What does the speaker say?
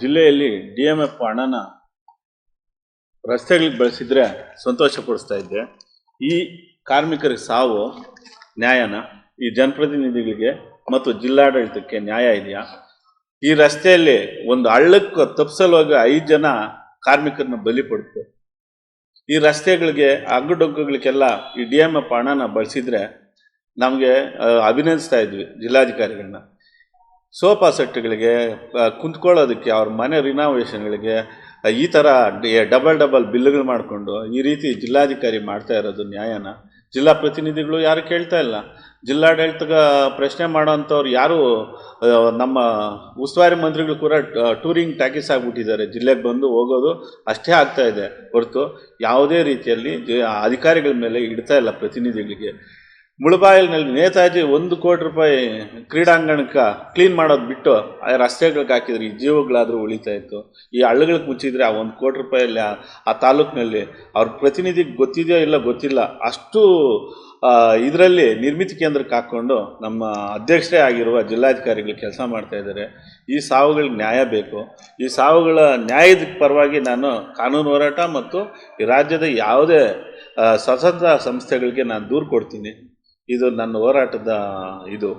ಜಿಲ್ಲೆಯಲ್ಲಿ D M F ಹಣನ ರಸ್ತೆಗಳಿಗೆ ಬಳಸಿದ್ರೆ ಸಂತೋಷ ಪಡಿಸ್ತಾ ಇದ್ದೆ. ಈ ಕಾರ್ಮಿಕರಿಗೆ ಸಾವು, ನ್ಯಾಯನ, ಈ ಜನಪ್ರತಿನಿಧಿಗಳಿಗೆ ಮತ್ತು ಜಿಲ್ಲಾಡಳಿತಕ್ಕೆ ನ್ಯಾಯ ಇದೆಯಾ? ಈ ರಸ್ತೆಯಲ್ಲಿ ಒಂದು ಹಳ್ಳಕ್ಕೆ ತಪ್ಪಿಸಲುವಾಗ ಐದು ಜನ ಕಾರ್ಮಿಕರನ್ನ ಬಲಿ ಪಡ್ತು ಈ ರಸ್ತೆಗಳಿಗೆ ಅಗ್ಗಡೊಗ್ಗಗಳಿಗೆಲ್ಲ ಈ ಡಿ ಎಂ ಎಫ್ ಹಣನ ಬಳಸಿದ್ರೆ ನಮಗೆ ಅಭಿನಂದಿಸ್ತಾ ಇದ್ವಿ ಜಿಲ್ಲಾಧಿಕಾರಿಗಳನ್ನ. ಸೋಫಾ ಸೆಟ್ಗಳಿಗೆ ಕುಂತ್ಕೊಳ್ಳೋದಕ್ಕೆ, ಅವ್ರ ಮನೆ ರಿನೋವೇಷನ್ಗಳಿಗೆ ಈ ಥರ ಡಬಲ್ ಡಬಲ್ ಬಿಲ್ಗಳು ಮಾಡಿಕೊಂಡು, ಈ ರೀತಿ ಜಿಲ್ಲಾಧಿಕಾರಿ ಮಾಡ್ತಾ ಇರೋದು ನ್ಯಾಯನ, ಜಿಲ್ಲಾ ಪ್ರತಿನಿಧಿಗಳು ಯಾರು ಕೇಳ್ತಾ ಇಲ್ಲ. ಜಿಲ್ಲಾಡಳಿತಗ ಪ್ರಶ್ನೆ ಮಾಡೋವಂಥವ್ರು ಯಾರು ನಮ್ಮ ಉಸ್ತುವಾರಿ ಮಂತ್ರಿಗಳು ಕೂಡ ಟೂರಿಂಗ್ ಟ್ಯಾಕಿಸ್ ಆಗಿಬಿಟ್ಟಿದ್ದಾರೆ. ಜಿಲ್ಲೆಗೆ ಬಂದು ಹೋಗೋದು ಅಷ್ಟೇ ಆಗ್ತಾ ಇದೆ ಹೊರತು ಯಾವುದೇ ರೀತಿಯಲ್ಲಿ ಅಧಿಕಾರಿಗಳ ಮೇಲೆ ಇಡ್ತಾ ಇಲ್ಲ ಪ್ರತಿನಿಧಿಗಳಿಗೆ. ಮುಳಬಾಗಿಲಿನಲ್ಲಿ ನೇತಾಜಿ ಒಂದು ಕೋಟಿ ರೂಪಾಯಿ ಕ್ರೀಡಾಂಗಣಕ್ಕೆ ಕ್ಲೀನ್ ಮಾಡೋದು ಬಿಟ್ಟು ಆ ರಸ್ತೆಗಳಿಗೆ ಹಾಕಿದ್ರೆ, ಈ ಜೀವಗಳಾದರೂ ಉಳಿತಾ ಇತ್ತು. ಈ ಹಳ್ಳಗಳಿಗೆ ಮುಚ್ಚಿದ್ರೆ ಆ ಒಂದು ಕೋಟಿ ರೂಪಾಯಲ್ಲಿ ಆ- ತಾಲೂಕಿನಲ್ಲಿ ಅವ್ರ ಪ್ರತಿನಿಧಿಗೆ ಗೊತ್ತಿದೆಯೋ ಇಲ್ಲ ಗೊತ್ತಿಲ್ಲ. ಅಷ್ಟು ಇದರಲ್ಲಿ ನಿರ್ಮಿತಿ ಕೇಂದ್ರಕ್ಕೆ ಹಾಕ್ಕೊಂಡು ನಮ್ಮ ಅಧ್ಯಕ್ಷರೇ ಆಗಿರುವ ಜಿಲ್ಲಾಧಿಕಾರಿಗಳು ಕೆಲಸ ಮಾಡ್ತಾ ಇದ್ದಾರೆ. ಈ ಸಾವುಗಳಿಗೆ ನ್ಯಾಯ ಬೇಕು. ಈ ಸಾವುಗಳ ನ್ಯಾಯದ ಪರವಾಗಿ ನಾನು ಕಾನೂನು ಹೋರಾಟ ಮತ್ತು ಈ ರಾಜ್ಯದ ಯಾವುದೇ ಸ್ವತಂತ್ರ ಸಂಸ್ಥೆಗಳಿಗೆ ನಾನು ದೂರು ಕೊಡ್ತೀನಿ. ಇದು ನನ್ನ ಹೋರಾಟದ ಇದು.